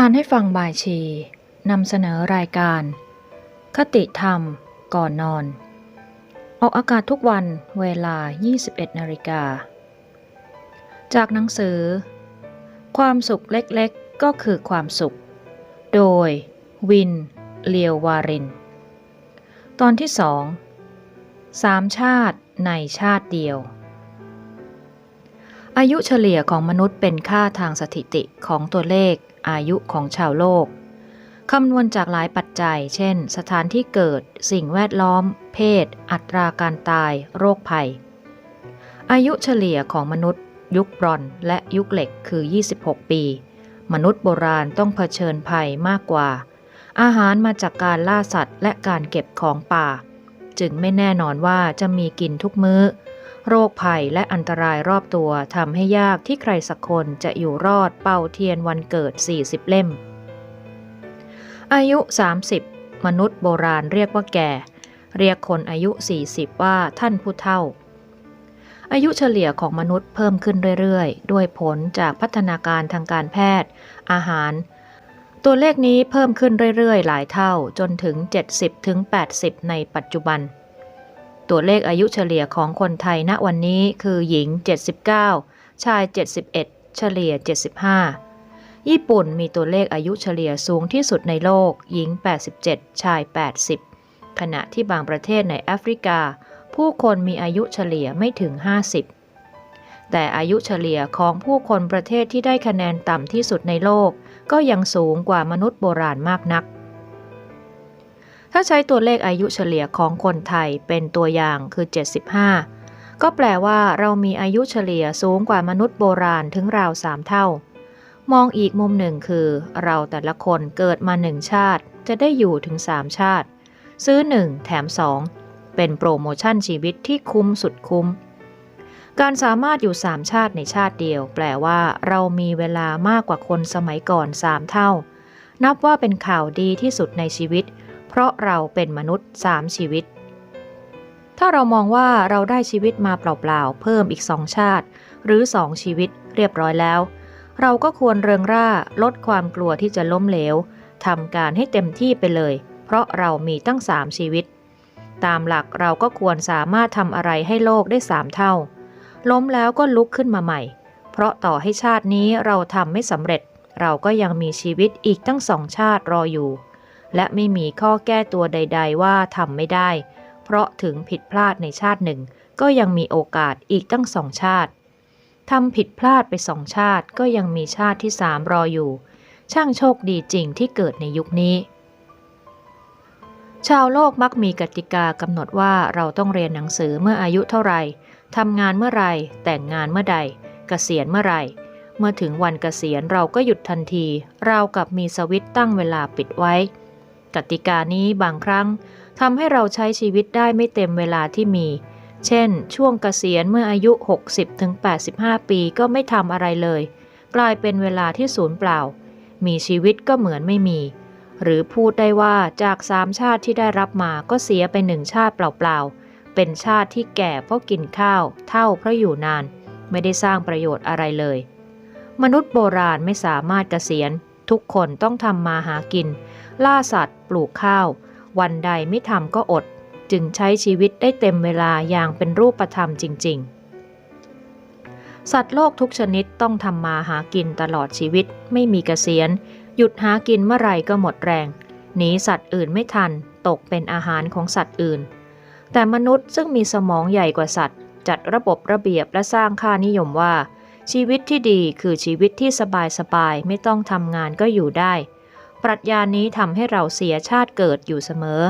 อ่านให้ฟังบายชีนำเสนอรายการ คติธรรมก่อนนอน ออกอากาศทุกวันเวลา 21นาฬิกา จากหนังสือ ความสุขเล็กๆก็คือความสุข โดยวิน เลียววาริน ตอนที่สองสามชาติในชาติเดียว อายุเฉลี่ยของมนุษย์เป็นค่าทางสถิติของตัวเลข อายุของชาวโลก คำนวณจากหลายปัจจัย เช่น สถานที่เกิด สิ่งแวดล้อม เพศ อัตราการตาย โรคภัย อายุเฉลี่ยของมนุษย์ ยุคบรอนและยุคเหล็กคือ 26 ปี มนุษย์โบราณต้องเผชิญภัยมากกว่า อาหารมาจากการล่าสัตว์ และการเก็บของป่า จึงไม่แน่นอนว่าจะมีกินทุกมื้อ โรคภัยและอันตรายรอบตัวทำให้ยากที่ใครสักคนจะอยู่รอดเป่าเทียนวันเกิด 40 เล่ม อายุ 30 มนุษย์โบราณเรียกว่าแก่ เรียกคนอายุ 40 ว่าท่านผู้เฒ่า อายุเฉลี่ยของมนุษย์เพิ่มขึ้นเรื่อยๆ ด้วยผลจากพัฒนาการทางการแพทย์ อาหาร ตัวเลขนี้เพิ่มขึ้นเรื่อยๆ หลายเท่าจนถึง 70-80 ในปัจจุบัน ตัวเลขอายุเฉลี่ยของคนไทยณวันนี้คือหญิง 79 ชาย 71 เฉลี่ย 75 ญี่ปุ่นมีตัวเลขอายุเฉลี่ยสูงที่สุดในโลก หญิง 87 ชาย 80 ขณะที่บางประเทศในแอฟริกา ผู้คนมีอายุเฉลี่ยไม่ถึง 50 แต่อายุเฉลี่ยของผู้คนประเทศที่ได้คะแนนต่ำที่สุดในโลก ก็ยังสูงกว่ามนุษย์โบราณมากนัก ถ้าใช้ตัวเลขอายุเฉลี่ยของคนไทยเป็นตัวอย่างคือ 75 ก็แปลว่าเรามีอายุเฉลี่ยสูงกว่ามนุษย์โบราณถึงราว3เท่า มองอีกมุมหนึ่งคือ เราแต่ละคนเกิดมาหนึ่งชาติ จะได้อยู่ถึง3ชาติ ซื้อ1แถม2เป็นโปรโมชั่นชีวิตที่คุ้มสุดคุ้ม การสามารถอยู่3ชาติในชาติเดียว แปลว่าเรามีเวลามากกว่าคนสมัยก่อน3เท่า นับว่าเป็นข่าวดีที่สุดในชีวิต เพราะเราเป็นมนุษย์3ชีวิต ถ้าเรามองว่าเราได้ชีวิตมาเปล่าๆ เพิ่มอีกสองชาติ หรือสองชีวิตเรียบร้อยแล้ว เราก็ควรเริงร่าลดความกลัวที่จะล้มเหลวทำการให้เต็มที่ไปเลย เพราะเรามีตั้งสามชีวิต ตามหลักเราก็ควรสามารถทำอะไรให้โลกได้สามเท่า ล้มแล้วก็ลุกขึ้นมาใหม่ เพราะต่อให้ชาตินี้เราทำไม่สำเร็จ เราก็ยังมีชีวิตอีกตั้งสองชาติรออยู่ และไม่มีข้อแก้ตัวใด ๆ ว่าทำไม่ได้ เพราะถึงผิดพลาดในชาติหนึ่ง ก็ยังมีโอกาสอีกตั้งสองชาติทำผิดพลาดไปสองชาติก็ยังมีชาติที่สามรออยู่ ช่างโชคดีจริงที่เกิดในยุคนี้ ชาวโลกมักมีกติกากำหนดว่าเราต้องเรียนหนังสือเมื่ออายุเท่าไหร่ทำงานเมื่อไรแต่งงานเมื่อใด เกษียณเมื่อไรเมื่อถึงวันเกษียณเราก็หยุดทันที เรากับมีสวิตตั้งเวลาปิดไว้ กติกานี้บางครั้งทำให้เราใช้ชีวิตได้ไม่เต็มเวลาที่มี เช่น ช่วงเกษียณเมื่ออายุ 60-85 ปีก็ไม่ทำอะไรเลย กลายเป็นเวลาที่ศูนย์เปล่า มีชีวิตก็เหมือนไม่มี หรือพูดได้ว่าจากสามชาติที่ได้รับมาก็เสียไปหนึ่งชาติเปล่าๆ เป็นชาติที่แก่เพราะกินข้าว เท่าเพราะอยู่นาน ไม่ได้สร้างประโยชน์อะไรเลย มนุษย์โบราณไม่สามารถเกษียณ ทุกคนต้องทำมาหากิน ล่าสัตว์ ปลูกข้าว วันใดไม่ทำก็อด จึงใช้ชีวิตได้เต็มเวลาอย่างเป็นรูปธรรมจริง ๆ สัตว์โลกทุกชนิดต้องทำมาหากินตลอดชีวิตไม่มีเกษียณ หยุดหากินเมื่อไรก็หมดแรง หนีสัตว์อื่นไม่ทัน ตกเป็นอาหารของสัตว์อื่น แต่มนุษย์ซึ่งมีสมองใหญ่กว่าสัตว์ จัดระบบระเบียบและสร้างค่านิยมว่า ชีวิตที่ดีคือชีวิตที่สบายๆไม่ต้องทำงานก็อยู่ได้ ปรัชญานี้ทำให้เราเสียชาติเกิดอยู่เสมอ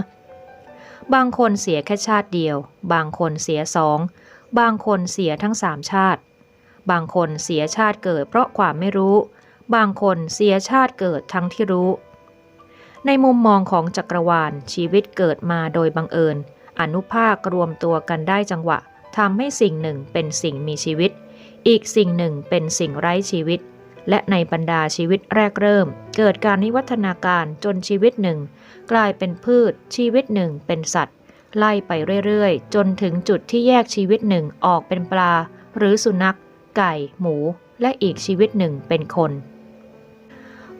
บางคนเสียแค่ชาติเดียว บางคนเสียสอง บางคนเสียทั้งสามชาติ บางคนเสียชาติเกิดเพราะความไม่รู้ บางคนเสียชาติเกิดทั้งที่รู้ ในมุมมองของจักรวาลชีวิตเกิดมาโดยบังเอิญ อนุภาครวมตัวกันได้จังหวะทำให้สิ่งหนึ่งเป็นสิ่งมีชีวิต อีกสิ่งหนึ่งเป็นสิ่งไร้ชีวิต และในบรรดาชีวิตแรกเริ่ม เกิดการนิวัฒนาการจนชีวิตหนึ่ง กลายเป็นพืช ชีวิตหนึ่งเป็นสัตว์ ไล่ไปเรื่อยๆ จนถึงจุดที่แยกชีวิตหนึ่งออกเป็นปลา หรือสุนัข ไก่ หมู และอีกชีวิตหนึ่งเป็นคน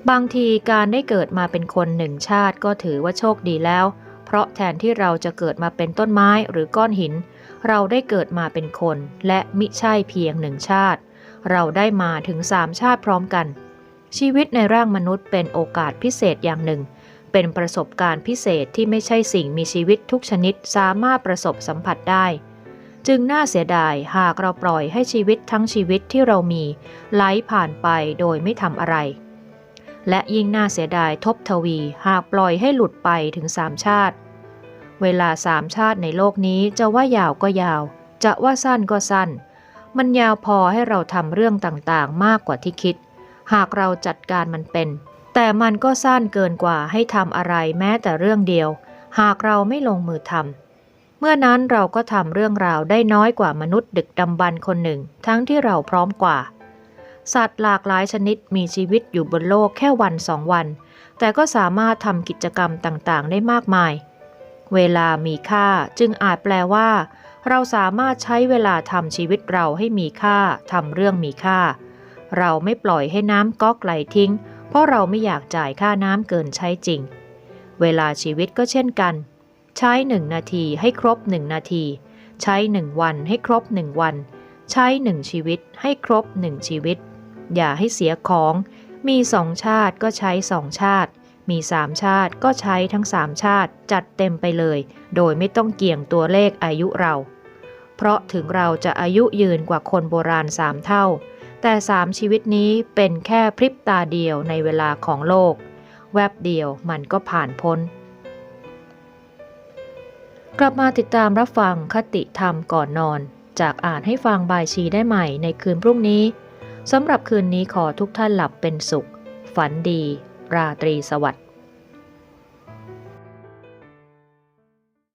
บางทีการได้เกิดมาเป็นคนหนึ่งชาติก็ถือว่าโชคดีแล้ว เพราะแทนที่เราจะเกิดมาเป็นต้นไม้หรือก้อนหิน เราได้เกิดมาเป็นคน และมิใช่เพียงหนึ่งชาติ เราได้มาถึงสามชาติพร้อมกัน ชีวิตในร่างมนุษย์เป็นโอกาสพิเศษอย่างหนึ่ง เป็นประสบการณ์พิเศษที่ไม่ใช่สิ่งมีชีวิตทุกชนิดสามารถประสบสัมผัสได้ จึงน่าเสียดายหากเราปล่อยให้ชีวิตทั้งชีวิตที่เรามีไหลผ่านไปโดยไม่ทำอะไร และยิ่งน่าเสียดายทบทวีหากปล่อยให้หลุดไปถึงสามชาติ เวลาสามชาติในโลกนี้จะว่ายาวก็ยาว จะว่าสั้นก็สั้น มันยาวพอให้เราทำเรื่องต่างๆ มากกว่าที่คิด หากเราจัดการมันเป็น แต่มันก็สั้นเกินกว่าให้ทำอะไรแม้แต่เรื่องเดียว หากเราไม่ลงมือทำเมื่อนั้นเราก็ทำเรื่องราวได้น้อยกว่ามนุษย์ดึกดำบรรคนหนึ่ง ทั้งที่เราพร้อมกว่า สัตว์หลากหลายชนิดมีชีวิตอยู่บนโลกแค่วันสองวัน แต่ก็สามารถทำกิจกรรมต่างๆ ได้มากมาย เวลามีค่าจึงอาจแปลว่า เราสามารถใช้เวลาทำชีวิตเราให้มีค่าทำเรื่องมีค่า เราไม่ปล่อยให้น้ำก๊อกไหลทิ้ง เพราะเราไม่อยากจ่ายค่าน้ำเกินใช้จริง เวลาชีวิตก็เช่นกัน ใช้หนึ่งนาทีให้ครบหนึ่งนาที ใช้หนึ่งวันให้ครบหนึ่งวัน ใช้หนึ่งชีวิตให้ครบหนึ่งชีวิต อย่าให้เสียของ มีสองชาติก็ใช้สองชาติ มีสามชาติก็ใช้ทั้งสามชาติจัดเต็มไปเลย โดยไม่ต้องเกี่ยงตัวเลขอายุเรา เพราะถึงเราจะอายุยืนกว่าคนโบราณสามเท่า แต่สามชีวิตนี้เป็นแค่พริบตาเดียวในเวลาของโลก แวบเดียวมันก็ผ่านพ้น กลับมาติดตามรับฟังคติธรรมก่อนนอน จากอ่านให้ฟังบายชีได้ใหม่ในคืนพรุ่งนี้สำหรับคืนนี้ขอทุกท่านหลับเป็นสุข ฝันดี ราตรีสวัสดิ์